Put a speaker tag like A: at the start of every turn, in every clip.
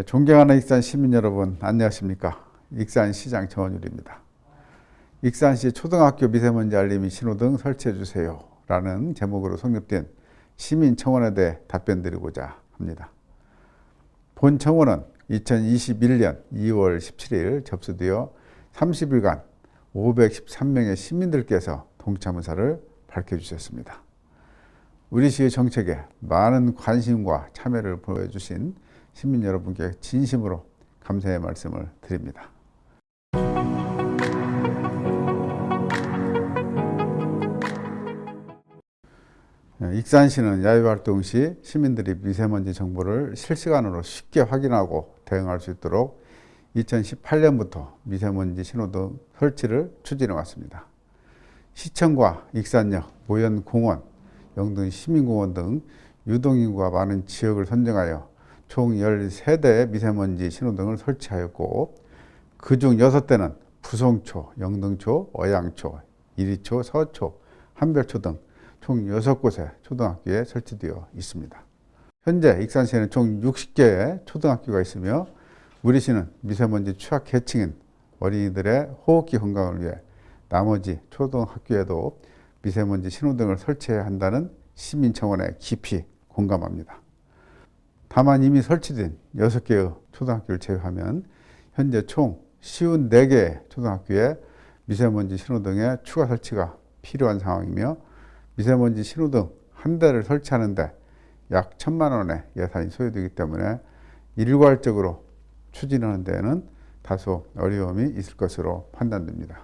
A: 네, 존경하는 익산 시민 여러분 안녕하십니까 익산시장 정원율입니다. 익산시 초등학교 미세먼지 알림이 신호등 설치해 주세요 라는 제목으로 성립된 시민청원에 대해 답변 드리고자 합니다. 본 청원은 2021년 2월 17일 접수되어 30일간 513명의 시민들께서 동참 의사를 밝혀주셨습니다. 우리 시의 정책에 많은 관심과 참여를 보여주신 시민 여러분께 진심으로 감사의 말씀을 드립니다. 네, 익산시는 야외활동 시 시민들이 미세먼지 정보를 실시간으로 쉽게 확인하고 대응할 수 있도록 2018년부터 미세먼지 신호등 설치를 추진해 왔습니다. 시청과 익산역, 모현공원, 영등 시민공원 등 유동인구가 많은 지역을 선정하여 총 13대의 미세먼지 신호등을 설치하였고 그중 6대는 부송초, 영등초, 어양초, 이리초, 서초, 한별초 등 총 6곳의 초등학교에 설치되어 있습니다. 현재 익산시에는 총 60개의 초등학교가 있으며 우리 시는 미세먼지 취약 계층인 어린이들의 호흡기 건강을 위해 나머지 초등학교에도 미세먼지 신호등을 설치해야 한다는 시민청원에 깊이 공감합니다. 다만 이미 설치된 6개의 초등학교를 제외하면 현재 총 54개의 초등학교에 미세먼지 신호등의 추가 설치가 필요한 상황이며 미세먼지 신호등 한 대를 설치하는데 약 천만 원의 예산이 소요되기 때문에 일괄적으로 추진하는 데에는 다소 어려움이 있을 것으로 판단됩니다.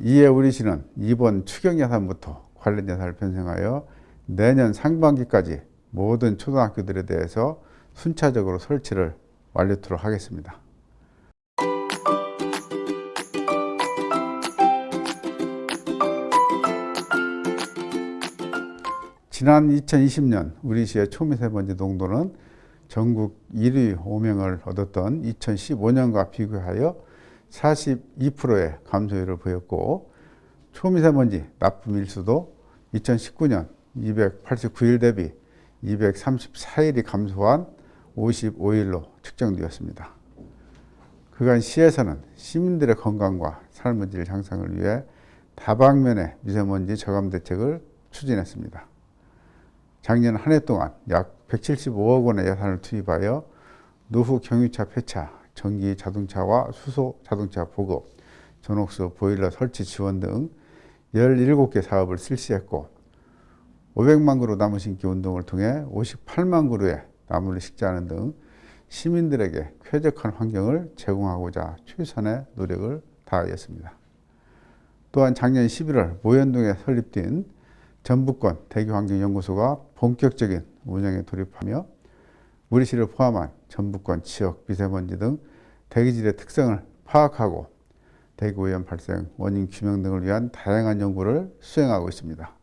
A: 이에 우리 시는 이번 추경 예산부터 관련 예산을 편성하여 내년 상반기까지 모든 초등학교들에 대해서 순차적으로 설치를 완료토록 하겠습니다. 지난 2020년 우리 시의 초미세먼지 농도는 전국 1위 5명을 얻었던 2015년과 비교하여 42%의 감소율을 보였고 초미세먼지 납품 일수도 2019년 289일 대비 234일이 감소한 55일로 측정되었습니다. 그간 시에서는 시민들의 건강과 삶의 질 향상을 위해 다방면의 미세먼지 저감 대책을 추진했습니다. 작년 한 해 동안 약 175억 원의 예산을 투입하여 노후 경유차 폐차, 전기 자동차와 수소 자동차 보급, 전옥수 보일러 설치 지원 등 17개 사업을 실시했고 500만 그루 나무 심기 운동을 통해 58만 그루의 나무를 식재하는 등 시민들에게 쾌적한 환경을 제공하고자 최선의 노력을 다하였습니다. 또한 작년 11월 모현동에 설립된 전북권 대기환경연구소가 본격적인 운영에 돌입하며 우리시를 포함한 전북권 지역 미세먼지 등 대기질의 특성을 파악하고 대기오염 발생 원인 규명 등을 위한 다양한 연구를 수행하고 있습니다.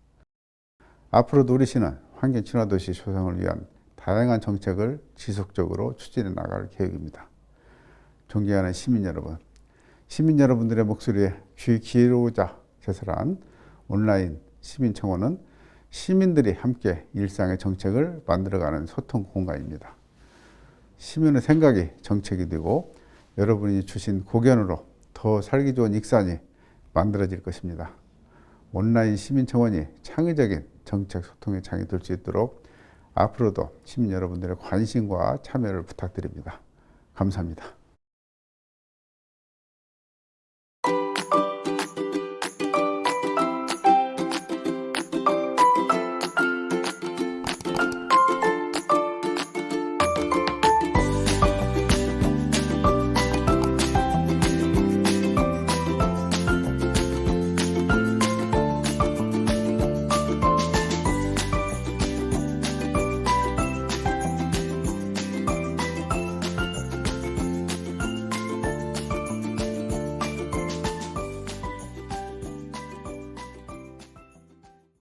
A: 앞으로도 우리시는 환경 친화 도시 조성을 위한 다양한 정책을 지속적으로 추진해 나갈 계획입니다. 존경하는 시민 여러분, 시민 여러분들의 목소리에 귀 기울이고자 제설한 온라인 시민청원은 시민들이 함께 일상의 정책을 만들어가는 소통 공간입니다. 시민의 생각이 정책이 되고 여러분이 주신 고견으로 더 살기 좋은 익산이 만들어질 것입니다. 온라인 시민청원이 창의적인 정책 소통의 장이 될 수 있도록 앞으로도 시민 여러분들의 관심과 참여를 부탁드립니다. 감사합니다.